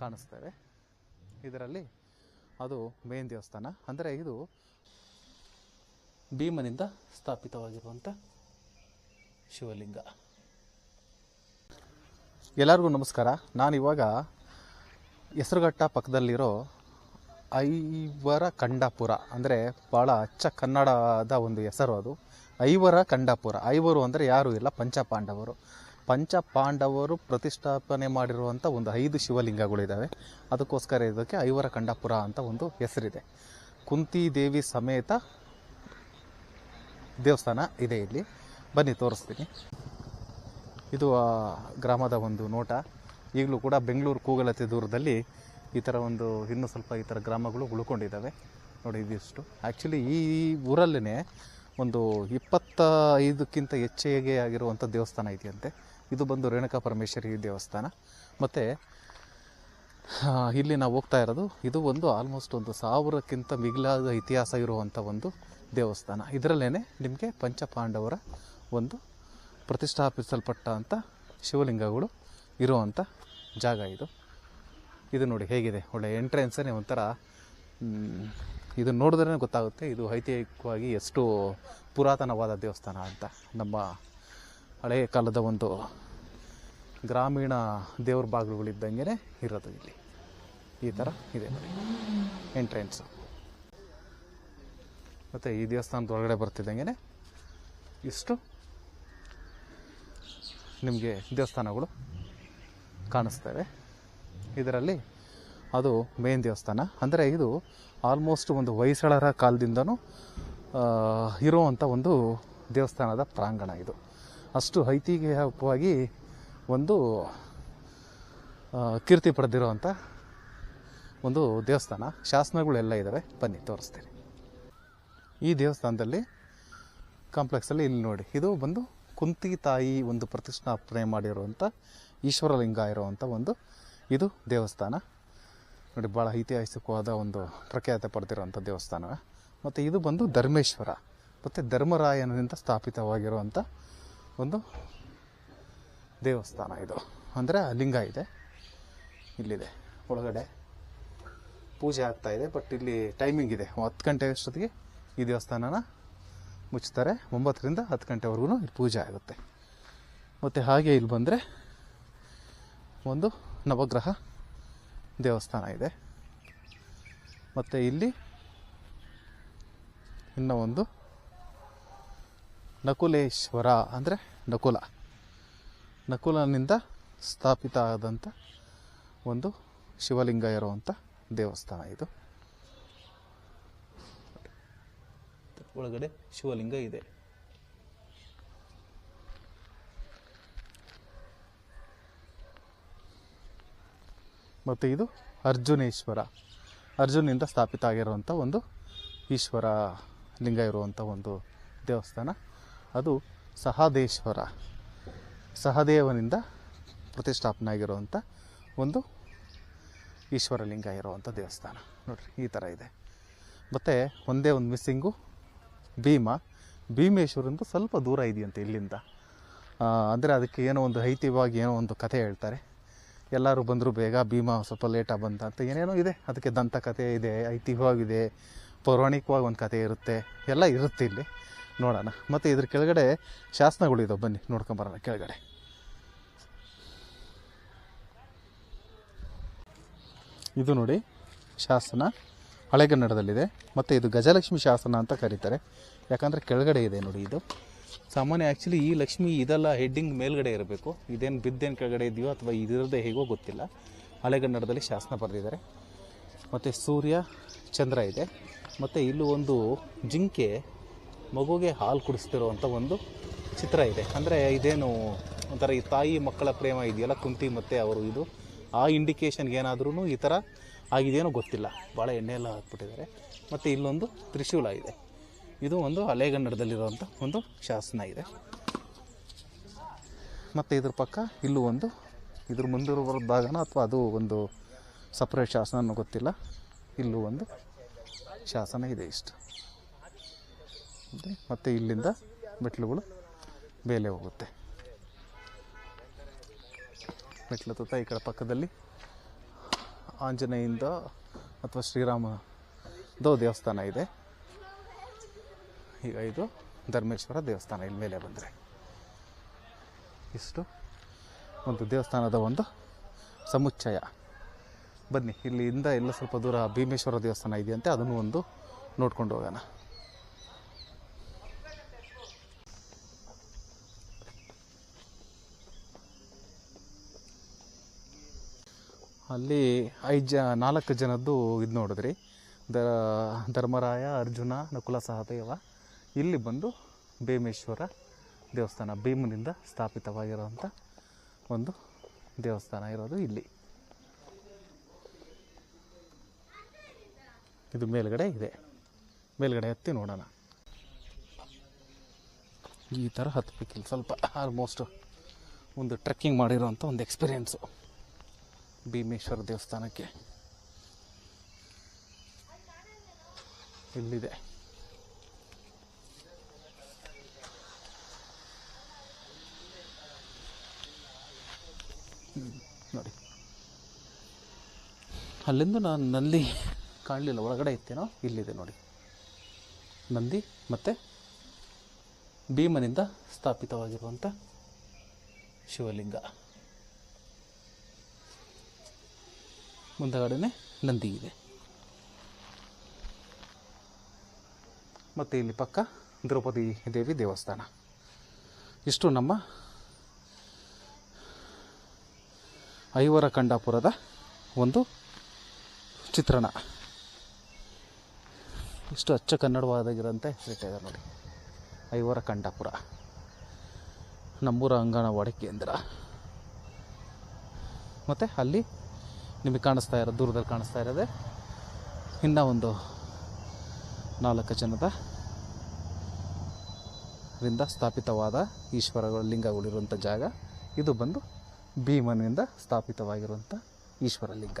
ಕಾಣಿಸ್ತೇವೆ ಇದರಲ್ಲಿ ಅದು ಮೇನ್ ದೇವಸ್ಥಾನ. ಅಂದರೆ ಇದು ಭೀಮನಿಂದ ಸ್ಥಾಪಿತವಾಗಿರುವಂಥ ಶಿವಲಿಂಗ. ಎಲ್ಲರಿಗೂ ನಮಸ್ಕಾರ. ನಾನಿವಾಗ ಹೆಸರುಘಟ್ಟ ಪಕ್ಕದಲ್ಲಿರೋ ಐವರ ಕಂಡಾಪುರ ಅಂದರೆ ಭಾಳ ಅಚ್ಚ ಕನ್ನಡದ ಒಂದು ಹೆಸರು ಅದು. ಐವರ ಕಂಡಾಪುರ ಐವರು ಅಂದರೆ ಯಾರು ಇಲ್ಲ ಪಂಚಪಾಂಡವರು ಪಂಚಪಾಂಡವರು ಪ್ರತಿಷ್ಠಾಪನೆ ಮಾಡಿರುವಂಥ ಒಂದು ಐದು ಶಿವಲಿಂಗಗಳಿದ್ದಾವೆ. ಅದಕ್ಕೋಸ್ಕರ ಇದಕ್ಕೆ ಐವರ ಕಂಡಪುರ ಅಂತ ಒಂದು ಹೆಸರಿದೆ. ಕುಂತಿ ದೇವಿ ಸಮೇತ ದೇವಸ್ಥಾನ ಇದೆ ಇಲ್ಲಿ. ಬನ್ನಿ, ತೋರಿಸ್ತೀನಿ. ಇದು ಆ ಗ್ರಾಮದ ಒಂದು ನೋಟ. ಈಗಲೂ ಕೂಡ ಬೆಂಗಳೂರು ಕೂಗಲತೆ ದೂರದಲ್ಲಿ ಈ ಥರ ಒಂದು ಇನ್ನೂ ಸ್ವಲ್ಪ ಈ ಥರ ಗ್ರಾಮಗಳು ಉಳ್ಕೊಂಡಿದ್ದಾವೆ. ನೋಡಿ, ಇದಿಷ್ಟು. ಆ್ಯಕ್ಚುಲಿ ಈ ಊರಲ್ಲೇ ಒಂದು ಇಪ್ಪತ್ತೈದಕ್ಕಿಂತ ಹೆಚ್ಚಿಗೆ ಆಗಿರುವಂಥ ದೇವಸ್ಥಾನ ಇದೆಯಂತೆ. ಇದು ಬಂದು ರೇಣುಕಾ ಪರಮೇಶ್ವರಿ ದೇವಸ್ಥಾನ. ಮತ್ತು ಇಲ್ಲಿ ನಾವು ಹೋಗ್ತಾ ಇರೋದು, ಇದು ಒಂದು ಆಲ್ಮೋಸ್ಟ್ ಒಂದು ಸಾವಿರಕ್ಕಿಂತ ಮಿಗಿಲಾದ ಇತಿಹಾಸ ಇರುವಂಥ ಒಂದು ದೇವಸ್ಥಾನ. ಇದರಲ್ಲೇ ನಿಮಗೆ ಪಂಚಪಾಂಡವರ ಒಂದು ಪ್ರತಿಷ್ಠಾಪಿಸಲ್ಪಟ್ಟ ಅಂಥ ಶಿವಲಿಂಗಗಳು ಇರುವಂಥ ಜಾಗ ಇದು. ಇದು ನೋಡಿ ಹೇಗಿದೆ, ಒಳ್ಳೆ ಎಂಟ್ರೆನ್ಸೇ ಒಂಥರ ಇದು ನೋಡಿದ್ರೇ ಗೊತ್ತಾಗುತ್ತೆ, ಇದು ಐತಿಹಾಸಿಕವಾಗಿ ಎಷ್ಟು ಪುರಾತನವಾದ ದೇವಸ್ಥಾನ ಅಂತ ನಮ್ಮ ಹಳೆಯ ಕಾಲದ ಒಂದು ಗ್ರಾಮೀಣ ದೇವ್ರ ಬಾಗಿಲುಗಳಿದ್ದಂಗೆ ಇರೋದು ಇಲ್ಲಿ. ಈ ಥರ ಇದೆ ನೋಡಿ. ಎಂಟ್ರೆನ್ಸು ಮತ್ತು ಈ ದೇವಸ್ಥಾನದ ಒಳಗಡೆ ಬರ್ತಿದ್ದಂಗೆ ಇಷ್ಟು ನಿಮಗೆ ದೇವಸ್ಥಾನಗಳು ಕಾಣಿಸ್ತವೆ. ಇದರಲ್ಲಿ ಅದು ಮೇನ್ ದೇವಸ್ಥಾನ. ಅಂದರೆ ಇದು ಆಲ್ಮೋಸ್ಟ್ ಒಂದು ಹೊಯ್ಸಳರ ಕಾಲದಿಂದನೂ ಇರೋವಂಥ ಒಂದು ದೇವಸ್ಥಾನದ ಪ್ರಾಂಗಣ ಇದು. ಅಷ್ಟು ಐತಿಹಾಸಿಕವಾಗಿ ಒಂದು ಕೀರ್ತಿ ಪಡೆದಿರುವಂಥ ಒಂದು ದೇವಸ್ಥಾನ, ಶಾಸನಗಳೆಲ್ಲ ಇದ್ದಾವೆ ಬನ್ನಿ, ತೋರಿಸ್ತೀನಿ. ಈ ದೇವಸ್ಥಾನದಲ್ಲಿ ಕಾಂಪ್ಲೆಕ್ಸಲ್ಲಿ ಇಲ್ಲಿ ನೋಡಿ, ಇದು ಬಂದು ಕುಂತಿ ತಾಯಿ ಒಂದು ಪ್ರತಿಷ್ಠಾಪನೆ ಮಾಡಿರುವಂಥ ಈಶ್ವರಲಿಂಗ ಇರುವಂಥ ಒಂದು, ಇದು ದೇವಸ್ಥಾನ. ನೋಡಿ ಭಾಳ ಐತಿಹಾಸಿಕವಾದ ಒಂದು ಪ್ರಖ್ಯಾತ ಪಡೆದಿರುವಂಥ ದೇವಸ್ಥಾನ ಮತ್ತು ಇದು ಬಂದು ಧರ್ಮೇಶ್ವರ. ಮತ್ತು ಧರ್ಮರಾಯನಿಂದ ಸ್ಥಾಪಿತವಾಗಿರುವಂಥ ಒಂದು ದೇವಸ್ಥಾನ ಇದು. ಅಂದರೆ ಲಿಂಗ ಇದೆ. ಇಲ್ಲಿದೆ. ಒಳಗಡೆ ಪೂಜೆ ಆಗ್ತಾ ಇದೆ ಬಟ್ ಇಲ್ಲಿ ಟೈಮಿಂಗ್ ಇದೆ. ಹತ್ತು ಗಂಟೆ ಅಷ್ಟೊತ್ತಿಗೆ ಈ ದೇವಸ್ಥಾನನ ಮುಚ್ತಾರೆ ಒಂಬತ್ತರಿಂದ ಹತ್ತು ಗಂಟೆವರೆಗೂ ಇಲ್ಲಿ ಪೂಜೆ ಆಗುತ್ತೆ. ಮತ್ತು ಹಾಗೆ ಇಲ್ಲಿ ಬಂದರೆ ಒಂದು ನವಗ್ರಹ ದೇವಸ್ಥಾನ ಇದೆ. ಮತ್ತು ಇಲ್ಲಿ ಇನ್ನೂ ಒಂದು ನಕುಲೇಶ್ವರ ಅಂದರೆ ನಕುಲ. ನಕುಲನಿಂದ ಸ್ಥಾಪಿತ ಆದಂಥ ಒಂದು ಶಿವಲಿಂಗ ಇರುವಂಥ ದೇವಸ್ಥಾನ ಇದು. ಒಳಗಡೆ ಶಿವಲಿಂಗ ಇದೆ. ಮತ್ತು ಇದು ಅರ್ಜುನೇಶ್ವರ. ಅರ್ಜುನಿಂದ ಸ್ಥಾಪಿತ ಆಗಿರುವಂಥ ಒಂದು ಈಶ್ವರ ಲಿಂಗ ಇರುವಂಥ ಒಂದು ದೇವಸ್ಥಾನ. ಅದು ಸಹದೇಶ್ವರ. ಸಹದೇವನಿಂದ ಪ್ರತಿಷ್ಠಾಪನೆ ಆಗಿರುವಂಥ ಒಂದು ಈಶ್ವರಲಿಂಗ ಇರುವಂಥ ದೇವಸ್ಥಾನ. ನೋಡಿರಿ, ಈ ಥರ ಇದೆ. ಮತ್ತು ಒಂದೇ ಒಂದು ಮಿಸ್ಸಿಂಗು, ಭೀಮ. ಭೀಮೇಶ್ವರಿಂದ ಸ್ವಲ್ಪ ದೂರ ಇದೆಯಂತೆ ಇಲ್ಲಿಂದ. ಅಂದರೆ ಅದಕ್ಕೆ ಏನೋ ಒಂದು ಐತಿವಾಗಿ ಏನೋ ಒಂದು ಕಥೆ ಹೇಳ್ತಾರೆ. ಎಲ್ಲರೂ ಬಂದರೂ ಬೇಗ, ಭೀಮ ಸ್ವಲ್ಪ ಲೇಟಾಗಿ ಬಂತ ಅಂತ ಏನೇನೋ ಇದೆ. ಅದಕ್ಕೆ ದಂತಕಥೆ ಇದೆ, ಐತಿಹ್ಯವಾಗಿದೆ, ಪೌರಾಣಿಕವಾಗಿ ಒಂದು ಕಥೆ ಇರುತ್ತೆ. ಎಲ್ಲ ಇರುತ್ತೆ ಇಲ್ಲಿ. ನೋಡೋಣ. ಮತ್ತು ಇದ್ರ ಕೆಳಗಡೆ ಶಾಸನಗಳು ಇದಾವೆ. ಬನ್ನಿ ನೋಡ್ಕೊಂಬರೋಣ ಕೆಳಗಡೆ. ಇದು ನೋಡಿ ಶಾಸನ. ಹಳೆಗನ್ನಡದಲ್ಲಿದೆ. ಮತ್ತು ಇದು ಗಜಲಕ್ಷ್ಮಿ ಶಾಸನ ಅಂತ ಕರೀತಾರೆ. ಯಾಕಂದರೆ ಕೆಳಗಡೆ ಇದೆ ನೋಡಿ ಇದು. ಸಾಮಾನ್ಯ ಆ್ಯಕ್ಚುಲಿ ಈ ಲಕ್ಷ್ಮಿ ಇದೆಲ್ಲ ಹೆಡ್ಡಿಂಗ್ ಮೇಲ್ಗಡೆ ಇರಬೇಕು. ಇದೇನು ಬಿದ್ದೇನು ಕೆಳಗಡೆ ಇದೆಯೋ ಅಥವಾ ಇದಿರದೇ ಹೇಗೋ ಗೊತ್ತಿಲ್ಲ. ಹಳೆಗನ್ನಡದಲ್ಲಿ ಶಾಸನ ಬರೆದಿದ್ದಾರೆ. ಮತ್ತು ಸೂರ್ಯ ಚಂದ್ರ ಇದೆ. ಮತ್ತು ಇಲ್ಲೂ ಒಂದು ಜಿಂಕೆ ಮಗುಗೆ ಹಾಲು ಕುಡಿಸ್ತಿರುವಂಥ ಒಂದು ಚಿತ್ರ ಇದೆ. ಅಂದರೆ ಇದೇನು ಒಂಥರ ಈ ತಾಯಿ ಮಕ್ಕಳ ಪ್ರೇಮ ಇದೆಯಲ್ಲ, ಕುಂತಿ ಮತ್ತು ಅವರು ಇದು. ಆ ಇಂಡಿಕೇಶನ್ಗೆ ಏನಾದ್ರೂ ಈ ಥರ ಆಗಿದೇನೋ ಗೊತ್ತಿಲ್ಲ. ಭಾಳ ಎಣ್ಣೆ ಹಾಕ್ಬಿಟ್ಟಿದ್ದಾರೆ. ಮತ್ತು ಇಲ್ಲೊಂದು ತ್ರಿಶೂಲ ಇದೆ. ಇದು ಒಂದು ಹಳೆಗನ್ನಡದಲ್ಲಿರುವಂಥ ಒಂದು ಶಾಸನ ಇದೆ. ಮತ್ತು ಇದ್ರ ಪಕ್ಕ ಇಲ್ಲೂ ಒಂದು, ಇದ್ರ ಮುಂದಿರುವ ಭಾಗನ ಅಥವಾ ಅದು ಒಂದು ಸಪ್ರೇಟ್ ಶಾಸನ ಗೊತ್ತಿಲ್ಲ. ಇಲ್ಲೂ ಒಂದು ಶಾಸನ ಇದೆ ಇಷ್ಟು. ಮತ್ತು ಇಲ್ಲಿಂದ ಮೆಟ್ಲುಗಳು ಮೇಲೆ ಹೋಗುತ್ತೆ. ಮೆಟ್ಲು ಹತ್ತುತ್ತಾ ಈ ಕಡೆ ಪಕ್ಕದಲ್ಲಿ ಆಂಜನೇಯಿಂದ ಅಥವಾ ಶ್ರೀರಾಮದೋ ದೇವಸ್ಥಾನ ಇದೆ. ಈಗ ಇದು ಧರ್ಮೇಶ್ವರ ದೇವಸ್ಥಾನ ಇಲ್ಲಿ ಮೇಲೆ ಬಂದರೆ. ಇಷ್ಟು ಒಂದು ದೇವಸ್ಥಾನದ ಒಂದು ಸಮುಚ್ಚಯ. ಬನ್ನಿ ಇಲ್ಲಿಂದ ಎಲ್ಲ ಸ್ವಲ್ಪ ದೂರ ಭೀಮೇಶ್ವರ ದೇವಸ್ಥಾನ ಇದೆಯಂತೆ, ಅದನ್ನು ಒಂದು ನೋಡ್ಕೊಂಡು ಹೋಗೋಣ. ಅಲ್ಲಿ ಐದು ಜ, ನಾಲ್ಕು ಜನದ್ದು ಇದು ನೋಡಿದ್ರಿ. ದ, ಧರ್ಮರಾಯ, ಅರ್ಜುನ, ನಕುಲ ಸಹದೇವ. ಇಲ್ಲಿ ಬಂದು ಭೀಮೇಶ್ವರ ದೇವಸ್ಥಾನ, ಭೀಮನಿಂದ ಸ್ಥಾಪಿತವಾಗಿರುವಂಥ ಒಂದು ದೇವಸ್ಥಾನ ಇರೋದು ಇಲ್ಲಿ. ಇದು ಮೇಲ್ಗಡೆ ಇದೆ. ಮೇಲ್ಗಡೆ ಹತ್ತಿ ನೋಡೋಣ. ಈ ಥರ ಹತ್ಬೇಕಿಲ್ಲ. ಸ್ವಲ್ಪ ಆಲ್ಮೋಸ್ಟ್ ಒಂದು ಟ್ರೆಕ್ಕಿಂಗ್ ಮಾಡಿರೋಂಥ ಒಂದು ಎಕ್ಸ್ಪೀರಿಯೆನ್ಸು ಭೀಮೇಶ್ವರ ದೇವಸ್ಥಾನಕ್ಕೆ. ಇಲ್ಲಿದೆ. ನೋಡಿ. ಅಲ್ಲಿಂದ ನಾನು ನಂದಿ ಕಾಣಲಿಲ್ಲ, ಒಳಗಡೆ ಇತ್ತೇನೋ, ಇಲ್ಲಿದೆ ನೋಡಿ. ನಂದಿ ಮತ್ತು ಭೀಮನಿಂದ ಸ್ಥಾಪಿತವಾಗಿರುವಂಥ ಶಿವಲಿಂಗ. ಮುಂದಗಡೆನೆ ನಂದಿ ಇದೆ ಮತ್ತು ಇಲ್ಲಿ ಪಕ್ಕ ದ್ರೌಪದಿ ದೇವಿ ದೇವಸ್ಥಾನ. ಇಷ್ಟು ನಮ್ಮ ಐವರ ಕಂಡಾಪುರದ ಒಂದು ಚಿತ್ರಣ. ಇಷ್ಟು ಅಚ್ಚ ಕನ್ನಡವಾದಾಗಿರೋಂಥ ಇದೆ ನೋಡಿ. ಐವರ ಕಂಡಾಪುರ ನಮ್ಮೂರ ಅಂಗನವಾಡಿ ಕೇಂದ್ರ. ಮತ್ತು ಅಲ್ಲಿ ನಿಮಗೆ ಕಾಣಿಸ್ತಾ ಇರೋದು, ದೂರದಲ್ಲಿ ಕಾಣಿಸ್ತಾ ಇರೋದೇ. ಇನ್ನೂ ಒಂದು ನಾಲ್ಕು ಜನದ ರಿಂದ ಸ್ಥಾಪಿತವಾದ ಈಶ್ವರಗಳ ಲಿಂಗಗಳಿರುವಂಥ ಜಾಗ. ಇದು ಬಂದು ಭೀಮನಿಂದ ಸ್ಥಾಪಿತವಾಗಿರುವಂಥ ಈಶ್ವರ ಲಿಂಗ.